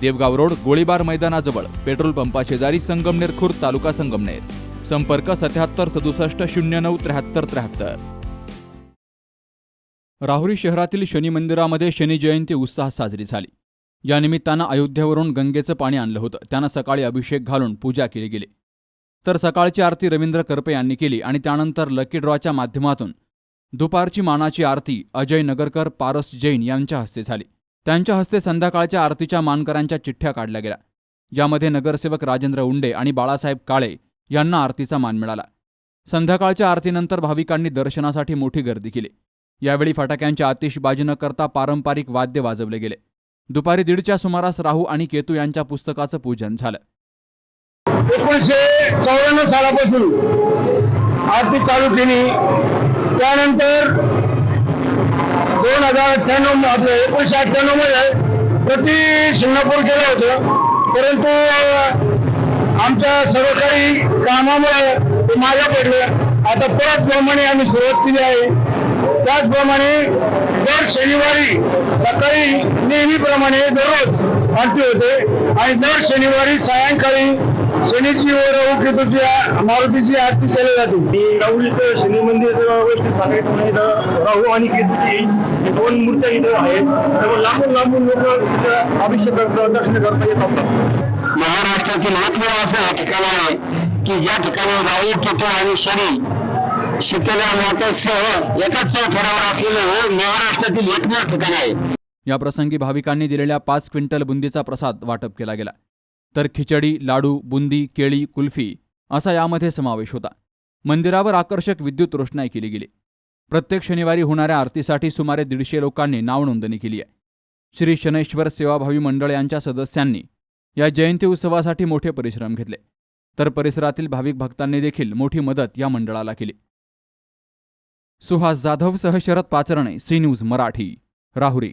Devgaon road गोळीबार मैदानाजवळ petrol पंपा शेजारी संगमनेर खुर्द तालुका संगमनेर. संपर्क सत्याहत्तर सदुसष्ट शून्य नऊ त्र्याहत्तर त्र्याहत्तर. राहुरी शहरातील शनी मंदिरामध्ये शनी जयंती उत्साहात साजरी झाली. या निमित्तानं अयोध्येवरून गंगेचं पाणी आणलं होतं. त्यांना सकाळी अभिषेक घालून पूजा केली गेली. तर सकाळची आरती रवींद्र करपे यांनी केली आणि त्यानंतर लकी ड्रॉच्या माध्यमातून दुपारची मानाची आरती अजय नगरकर पारस जैन यांच्या हस्ते झाली. त्यांच्या हस्ते संध्याकाळच्या आरतीच्या मानकरांच्या चिठ्ठ्या काढल्या गेल्या. यामध्ये नगरसेवक राजेंद्र उंडे आणि बाळासाहेब काळे यांना आरतीचा मान मिळाला. संध्याकाळच्या आरतीनंतर भाविकांनी दर्शनासाठी मोठी गर्दी केली. यावेळी फटाक्यांची आतिषबाजी न करता पारंपरिक वाद्य वाजवले गेले. दुपारी दीडच्या सुमारास राहू आणि केतू यांच्या पुस्तकाचं पूजन झालं. एकोणीसशे चौऱ्याण्णव सालापासून आरती चालू केली. त्यानंतर दोन हजार अठ्ठ्याण्णव आपलं एकोणीसशे अठ्ठ्याण्णवमध्ये प्रति शिंगापूर केलं होतं. परंतु आमच्या सर्व काही कामामुळे ते मागे पडले. आता परतप्रमाणे आम्ही सुरुवात केली आहे. त्याचप्रमाणे दर शनिवारी सकाळी नेहमीप्रमाणे दररोज आरती होते. आणि दर शनिवारी सायंकाळी शनीची व राहू केतूची मारुतीची आरती केली जाते. मी राहुल इथं शनी मंदिर वैष्णव सांगायचं इथं राहू आणि केतूची हे दोन मूर्त्या इथं आहेत. त्यामुळे लांबून लांबून लोक इथं अभिषेक करतात दर्शन करता येत असतात महाराष्ट्रातील एकमेव असं हे ठिकाण आहे की ज्या ठिकाणी राहू केतू आणि शनी शीतला मातासह एकाच चौथऱ्यावर असलेलं हे महाराष्ट्रातील एकमेव ठिकाण आहे. याप्रसंगी भाविकांनी दिलेल्या पाच क्विंटल बुंदीचा प्रसाद वाटप केला गेला. तर खिचडी लाडू बुंदी केळी कुल्फी असा यामध्ये समावेश होता. मंदिरावर आकर्षक विद्युत रोषणाई केली गेली. प्रत्येक शनिवारी होणाऱ्या आरतीसाठी सुमारे दीडशे लोकांनी नाव नोंदणी केली आहे. श्री शनैश्वर सेवाभावी मंडळ यांच्या सदस्यांनी या जयंती उत्सवासाठी मोठे परिश्रम घेतले. तर परिसरातील भाविक भक्तांनी देखील मोठी मदत या मंडळाला केली. Suhas जाधवसह Sharad Pacharane C news Marathi Rahuri.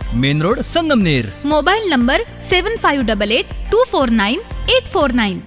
Main road Sangamner. Mobile number seven five double eight two four nine eight four nine